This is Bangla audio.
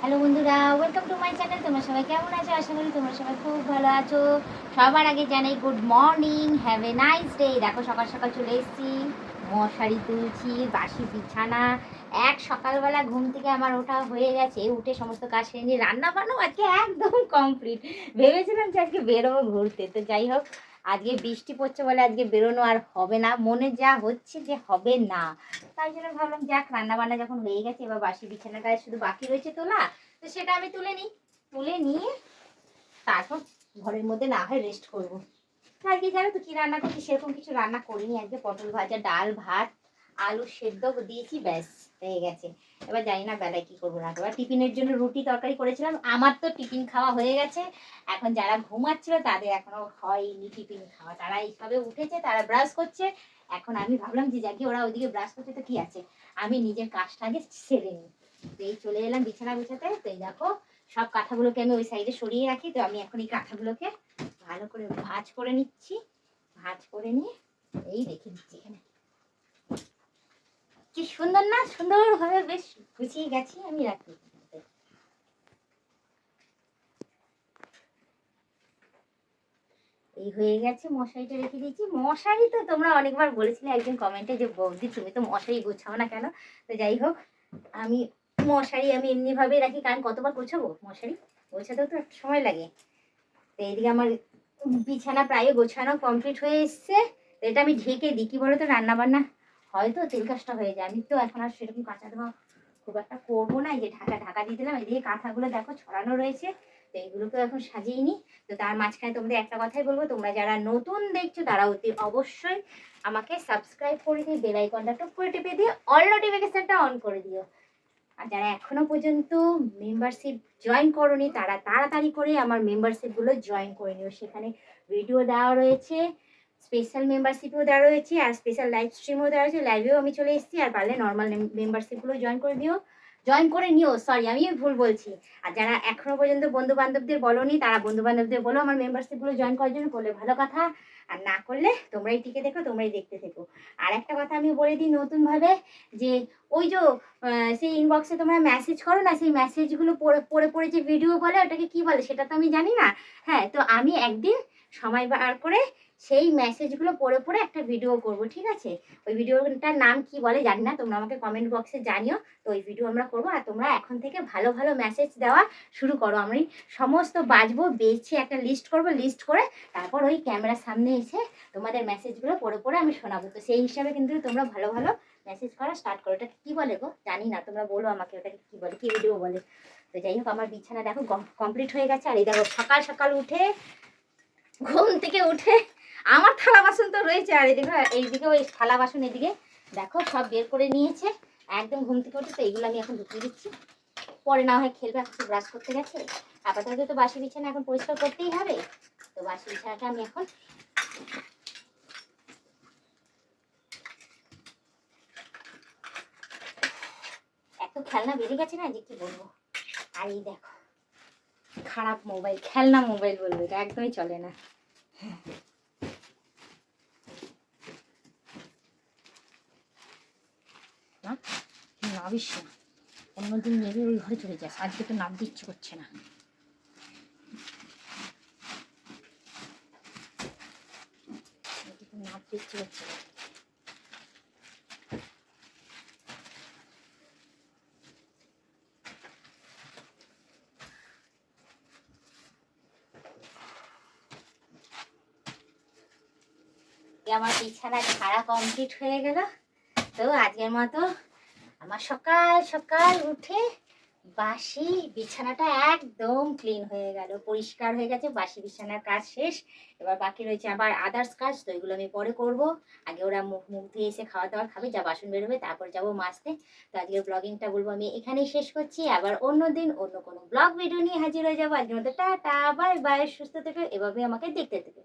হ্যালো বন্ধুরা ওয়েলকাম টু মাই চ্যানেল তোমরা সবাই কেমন আছো? আশা করি তোমরা সবাই খুব ভালো আছো। সবার আগে জানাই good morning have a nice day দেখো, সকাল সকাল চলে এসেছি। মশারি তুলছি, বাসি বিছানা। এক সকালবেলা ঘুম থেকে আমার ওঠা হয়ে গেছে। উঠে সমস্ত কাজ সেরে নিয়ে রান্না বান্নাও আজকে একদম কমপ্লিট ভেবেছিলাম যে আজকে বেরোবো ঘুরতে। তো যাই হোক আজকে বৃষ্টি পড়ছে বলে আজকে বেরোনো আর হবে না। মনে যা হচ্ছে যে হবে না। তাই জন্য ভাবলাম, যাক রান্না বান্না যখন হয়ে গেছে, এবার বাসি বিছানাটা শুধু বাকি রয়েছে তোলা। তো সেটা আমি তুলে নিই। তুলে নিয়ে তারপর ঘরের মধ্যে না হয় রেস্ট করব। আজকে জানো তো কি রান্না করছি? সেরকম কিছু রান্না করিনি। আজকে পটল ভাজা, ডাল, ভাত আলু সেদ্ধ দিয়েছি, ব্যাস, হয়ে গেছে। এবার জানি না বেলায় কি করব না এবার টিফিনের জন্য রুটি তরকারি করেছিলাম। আমার তো টিফিন খাওয়া হয়ে গেছে। এখন যারা ঘুমাচ্ছিল, তাদের এখনও হয়নি টিফিন খাওয়া। তারা এইভাবে উঠেছে, তারা ব্রাশ করছে। এখন আমি ভাবলাম যে যাকে ওরা ওইদিকে ব্রাশ করছে, তো কি আছে? আমি নিজের কাজটা আগে সেরে নিই। তো এই চলে এলাম বিছানা বিছাতে তো এই দেখো, সব কাঁথাগুলোকে আমি ওই সাইডে সরিয়ে রাখি। তো আমি এখন এই কাঁথাগুলোকে ভালো করে ভাজ করে নিচ্ছি। ভাজ করে নিয়ে এই রেখে দিচ্ছি এখানে। কি সুন্দর না? সুন্দরভাবে বেশ গুছিয়ে গেছি আমি রাখি এই হয়ে গেছে, মশারিটা রেখে দিয়েছি। মশারি তো তোমরা অনেকবার বলেছিলে একজন কমেন্টে যে, বৌদি, তুমি তো মশারি গোছাও না কেন? তো যাই হোক, আমি মশারি আমি এমনিভাবেই রাখি। কারণ কতবার গোছাবো মশারি? গোছাতেও তো সময় লাগে। তো এইদিকে আমার বিছানা প্রায় গোছানো কমপ্লিট হয়ে এসছে। এটা আমি ঢেকে দিই। কি বলো তো রান্না বান্না হয়তো তেল কাজটা হয়ে যায়। আমি তো এখন আর সেরকম কাঁচা ধোয়া খুব একটা করব না। এই যে ঢাকা ঢাকা দিয়ে দিলাম, এদিকে কাঁথাগুলো দেখো ছড়ানো রয়েছে। তো এইগুলোকে এখন সাজিয়ে নিই। তো তার মাঝখানে তোমাদের একটা কথাই বলব, তোমরা যারা নতুন দেখছ তারা অতি অবশ্যই আমাকে সাবস্ক্রাইব করে দিয়ে বেল আইকনটা টুক করে টিপে দিয়ে অল নোটিফিকেশনটা অন করে দিও। আর যারা এখনও পর্যন্ত মেম্বারশিপ জয়েন করনি, তারা তাড়াতাড়ি করে আমার মেম্বারশিপগুলো জয়েন করে নিও। সেখানে ভিডিও দেওয়া রয়েছে। স্পেশাল মেম্বারশিপও দেওয়া রয়েছে, আর স্পেশাল লাইভ স্ট্রিমও দেওয়া রয়েছে। লাইভেও আমি চলে এসেছি, আর পারলে নর্মাল মেম্বারশিপগুলো জয়েন করে দিও জয়েন করে নিও সরি আমি ভুল বলছি। আর যারা এখনও পর্যন্ত বন্ধু বান্ধবদের বলোনি, তারা বন্ধু বান্ধবদের বলো আমার মেম্বারশিপগুলো জয়েন করার জন্য করলে ভালো কথা। আর না করলে তোমরাই টিকে দেখো তোমরাই দেখতে থেকো। আর একটা কথা আমি বলে দিই নতুনভাবে, যে ওই যে সেই ইনবক্সে তোমরা মেসেজ করো না, সেই মেসেজগুলো পড়ে পড়ে পড়ে যে ভিডিও বলে, ওটাকে কি বলে সেটা তো আমি জানি না। হ্যাঁ তো আমি একদিন সময় বার করে সেই মেসেজগুলো পড়ে পড়ে একটা ভিডিও করব, ঠিক আছে? ওই ভিডিওটার নাম কি বলে জানি না, তোমরা আমাকে কমেন্ট বক্সে জানিও। তো ওই ভিডিও আমরা করব, আর তোমরা এখন থেকে ভালো ভালো মেসেজ দেওয়া শুরু করো। আমি সমস্ত বাজবো, বেছে একটা লিস্ট করব লিস্ট করে তারপর ওই ক্যামেরার সামনে এসে তোমাদের মেসেজগুলো পড়ে পড়ে আমি শোনাবো। তো সেই হিসাবে কিন্তু তোমরা ভালো ভালো মেসেজ করা স্টার্ট করো। ওটাকে কী বলে গো? জানি না, তোমরা বলো আমাকে ওটাকে কী বলে, কী ভিডিও বলে। তো যাই হোক, আমার বিছানা দেখো কমপ্লিট হয়ে গেছে। আর এই দেখো সকাল সকাল উঠে, ঘুম থেকে উঠে আমার থালা বাসন তো রয়েছে, আর এদিকে এইদিকে ওই থালা বাসন এদিকে, দেখো, সব বের করে নিয়েছে। একদম ঘুম থেকে উঠে তো এইগুলো আমি এখন ঢুকিয়ে দিচ্ছি। পরে না হয় খেলবে এখন ব্রাশ করতে গেছে। আপাতত তো বাসি বিছানা এখন পরিষ্কার করতেই হবে। তো বাসি বিছানাটা আমি এখন এত খেলনা বেড়ে গেছে না যে কি বলব? আর এই দেখো, খারাপ মোবাইল খেলনা মোবাইল বলব, এটা একদমই চলে না। না? নাবিস না অন্যদিন নেবে ওই ঘরে চলে যাস। আজকে তো নাম দিচ্ছি করছে না। আজকে তো নাম দিচ্ছি করছে না। আমার বিছানা ছাড়া কমপ্লিট হয়ে গেল। তো আজকের মতো আমার সকাল সকাল উঠে বাসি বিছানাটা একদম ক্লিন হয়ে গেল, পরিষ্কার হয়ে গেছে, বাসি বিছানার কাজ শেষ। এবার বাকি রয়েছে আবার আদার্স কাজ, তো এগুলো আমি পরে করব। আগে ওরা মুখ মুখ ধুয়ে এসে খাওয়া দাওয়া খাবে, যা বাসন বেরোবে, তারপর যাব মাছতে তো আজকের ব্লগিংটা বলব আমি এখানেই শেষ করছি। আবার অন্য দিন অন্য কোনো ব্লগ ভিডিও নিয়ে হাজির হয়ে যাব। আজকের মতো টাটা বাই বাই সুস্থ থেকে এভাবে আমাকে দেখতে থেকে।